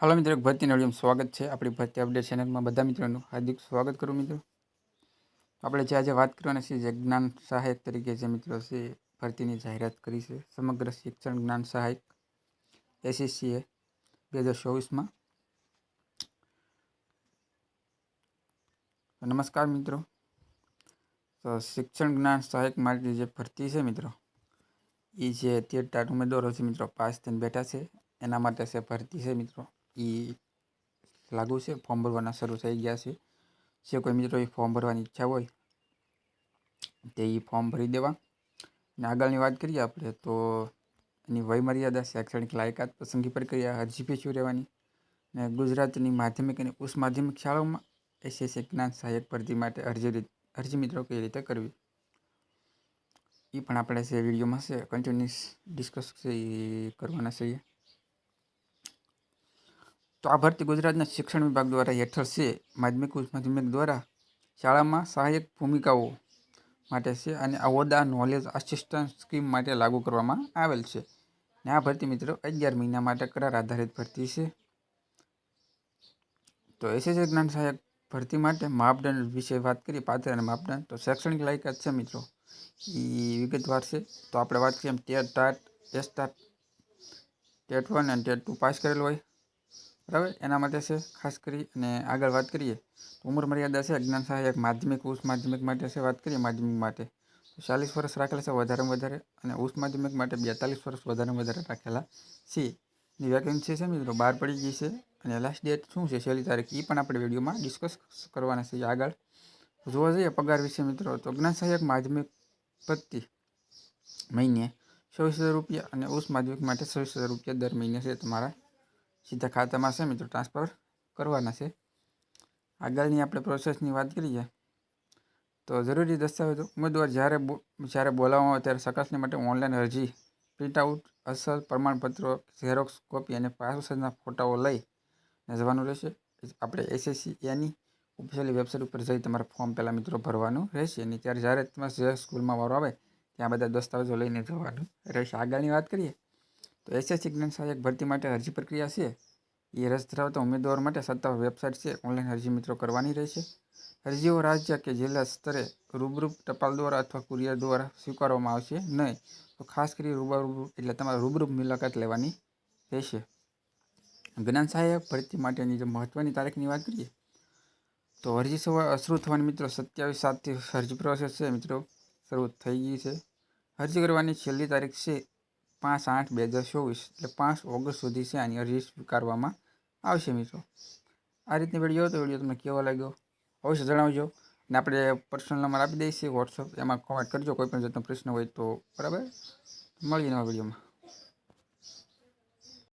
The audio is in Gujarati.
હાલો મિત્રો ભરતી ભરતીના વિડીયોમાં સ્વાગત છે. આપણી ભરતી અપડેટ ચેનલમાં બધા મિત્રોનું હાર્દિક સ્વાગત કરું મિત્રો. આપણે જે આજે વાત કરવાના છીએ, જે જ્ઞાન સહાયક તરીકે જે મિત્રો છે, ભરતીની જાહેરાત કરી છે, સમગ્ર શિક્ષણ જ્ઞાન સહાયક એસીસીએ બે હજાર ચોવીસમાં. નમસ્કાર મિત્રો. તો શિક્ષણ જ્ઞાન સહાયક માટે જે ભરતી છે મિત્રો એ જે તેર ટાટ ઉમેદવારો છે મિત્રો, પાસ થઈને બેઠા છે. એના માટે છે ભરતી છે મિત્રો એ લાગુ છે, ફોર્મ ભરવાના શરૂ થઈ ગયા છે. જે કોઈ મિત્રો એ ફોર્મ ભરવાની ઈચ્છા હોય, તે ફોર્મ ભરી દેવા. અને આગળની વાત કરીએ આપણે, તો એની વયમર્યાદા, શૈક્ષણિક લાયકાત પસંદગી પ્રક્રિયા, અરજી ફી શું રહેવાની અને ગુજરાતની માધ્યમિક અને ઉચ્ચ માધ્યમિક શાળાઓમાં એસએસએ જ્ઞાન સહાયક ભરતી માટે અરજી અરજી મિત્રો કઈ રીતે કરવી? એ પણ આપણે જે વિડીયોમાં છે કન્ટિન્યુઅસ ડિસ્કસ કરવાના છીએ. તો આ ભરતી ગુજરાતના શિક્ષણ વિભાગ દ્વારા હેઠળ છે. માધ્યમિક ઉચ્ચ માધ્યમિક દ્વારા શાળામાં સહાયક ભૂમિકાઓ માટે છે અને અવોદા નોલેજ આસિસ્ટન્ટ સ્કીમ માટે લાગુ કરવામાં આવેલ છે. ને આ ભરતી મિત્રો અગિયાર મહિના માટે કરાર આધારિત ભરતી છે. તો એસએસએ જ્ઞાન સહાયક ભરતી માટે માપદંડ વિશે વાત કરીએ, પાત્ર અને માપદંડ. તો શૈક્ષણિક લાયકાત છે મિત્રો. એ વિગતવાર છે. તો આપણે વાત કરીએ એમ TET, TAT, S TAT, TET one અને ટેટ ટુ પાસ કરેલ હોય. બરાબર? એના માટે છે, ખાસ કરી અને આગળ વાત કરીએ, તો ઉંમર મર્યાદા છે જ્ઞાન સહાયક, માધ્યમિક, ઉચ્ચ માધ્યમિક માટે છે, વાત કરીએ માધ્યમિક માટે. તો ચાલીસ વર્ષ રાખેલા છે, વધારેમાં વધારે, અને ઉચ્ચ માધ્યમિક માટે બેતાલીસ વર્ષ વધારેમાં વધારે રાખેલા છે. ની વેકેન્સી છે મિત્રો બહાર પડી ગઈ છે, અને લાસ્ટ ડેટ શું છે, છેલ્લી તારીખ એ પણ આપણે વિડીયોમાં ડિસ્કસ કરવાના છે, આગળ. જોવા જઈએ પગાર વિશે મિત્રો, તો જ્ઞાન સહાયક માધ્યમિક પ્રતિ મહિને ચોવીસ હજાર રૂપિયા અને ઉચ્ચ માધ્યમિક માટે છવ્વીસ હજાર રૂપિયા દર મહિને છે, તમારા સીધા ખાતામાં છે મિત્રો ટ્રાન્સફર કરવાના છે. આગળની આપણે પ્રોસેસની વાત કરીએ. તો જરૂરી દસ્તાવેજો ઉમેદવાર જ્યારે જ્યારે બોલાવવામાં આવે ત્યારે ચકાસણી માટે ઓનલાઈન અરજી પ્રિન્ટઆઉટ અસલ, પ્રમાણપત્રો ઝેરોક્સ કોપી અને પાસપોર્ટના ફોટાઓ લઈ જવાનું રહેશે. આપણે એસએસસી એની ઓફિશિયલી વેબસાઇટ ઉપર જઈ તમારે ફોર્મ પહેલાં મિત્રો ભરવાનું રહેશે. અને ત્યારે જ્યારે તમારે સ્કૂલમાં વારો આવે, ત્યાં બધા દસ્તાવેજો લઈને જવાનું રહેશે. આગળની વાત કરીએ. તો એસએસસી જ્ઞાન સહાયક ભરતી માટે અરજી પ્રક્રિયા છે. એ રસ ધરાવતા ઉમેદવારો માટે સત્તાવાર વેબસાઇટ છે. ઓનલાઈન અરજી મિત્રો કરવાની રહેશે. અરજીઓ રાજ્ય કે જિલ્લા સ્તરે રૂબરૂ ટપાલ દ્વારા અથવા કુરિયર દ્વારા સ્વીકારવામાં આવશે નહીં. તો ખાસ કરી રૂબરૂ એટલે તમારે રૂબરૂ મુલાકાત લેવાની રહેશે. જ્ઞાન સહાયક ભરતી માટેની જે મહત્ત્વની તારીખની વાત કરીએ, તો અરજી શરૂ થવાની મિત્રો સત્યાવીસ સાતથી અરજી પ્રોસેસ છે. મિત્રો, શરૂ થઈ ગઈ છે. અરજી કરવાની છેલ્લી તારીખ છે પાંચ આઠ બે હજાર ચોવીસ એટલે પાંચ ઓગસ્ટ સુધી છે આની અરજી સ્વીકારવામાં આવશે મિત્રો. આ રીતની વીડિયો તો વીડિયો તમને કેવો લાગ્યો? અવશ્ય જણાવજો. અને આપણે પર્સનલ નંબર આપી દઈશું વોટ્સઅપ એમાં કોમેન્ટ કરજો, કોઈ પણ જાતનો પ્રશ્ન હોય તો, બરાબર? મળીએ નવા વિડીયોમાં